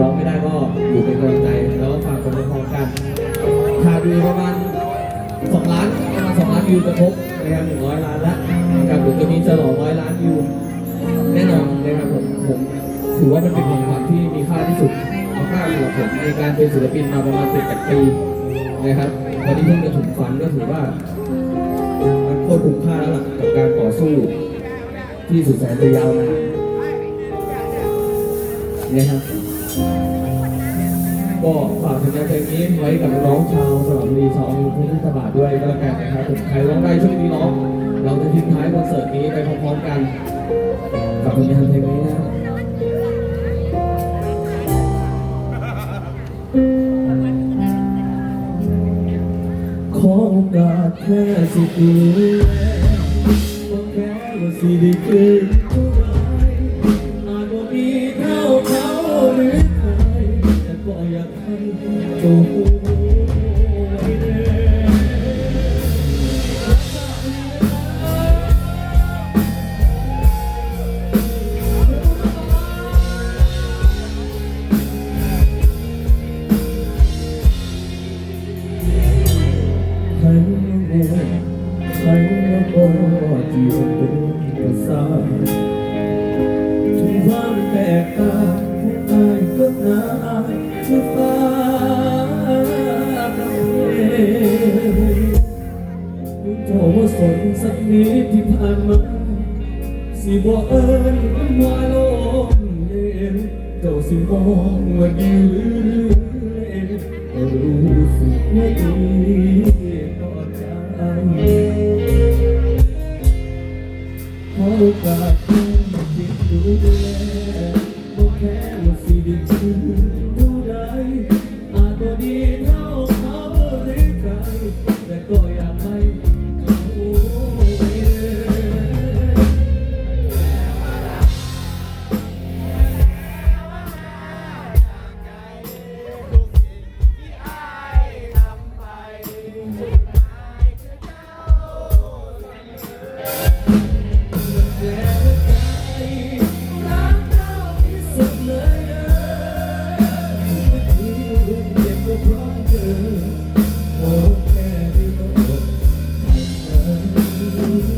ร้องไม่ได้ก็อยู่เป็นกำลังใจแล้วฝากคนละพร้อกันขาดูประมาณสองล้านประมาณสองล้านวิวจะครบนะครับหนึ่งร้อยล้านล้วนะครับเดี๋ยวจะมีฉลองร้อยล้านวิวแน่นอนนะครับผมผมถือว่ามันเป็นของขวัญที่มีค่าที่สุดมากๆสำหรับผมในการเป็นศิลปินมาประมาณสิบแปดปีนะครับวันนี้เพิ่งจะถึงฝันก็ถือว่ามันโคตรคุ้มค่าแล้วล่ะกับการต่อสู้ที่สุดแสนจะยาวนานนี่ยครับ ก็ฝากผลงานเพลงนี้ไว้กับน้องชาวสระบุรีชาวอำเภอพุทธบาทด้วยก็แล้วกันนะครับผมใครร้องได้ช่วยนี้ร้องเราจะทิ้งท้ายคอนเสิร์ตนี้ไปพร้อมๆกันกับผลงานเพลงนี้นะครับขอโอกาสแค่สิบดูแลก็แค่ว่าสิได้เกิน ที่มันเป็นภาษาถึงความแตกต่าง สักนิดที่ผ่านมาสิบอกเอิญว่าลมเย็นเจ้าสิมองว่าดีหรือเล่นรู้สึกว่าดีต่อใจขอโอกาสเพิ่มคิดดูแลบอกแค่ เ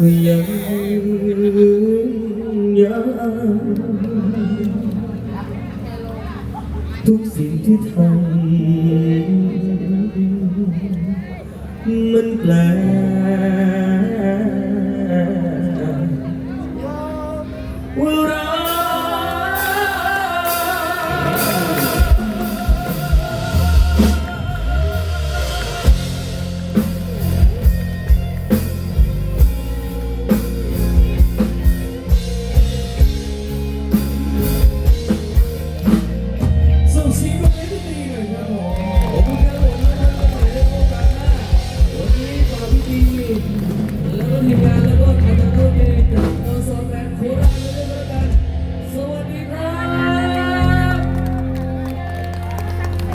vẫn nhớ thuốc diệu thứ thần mình lại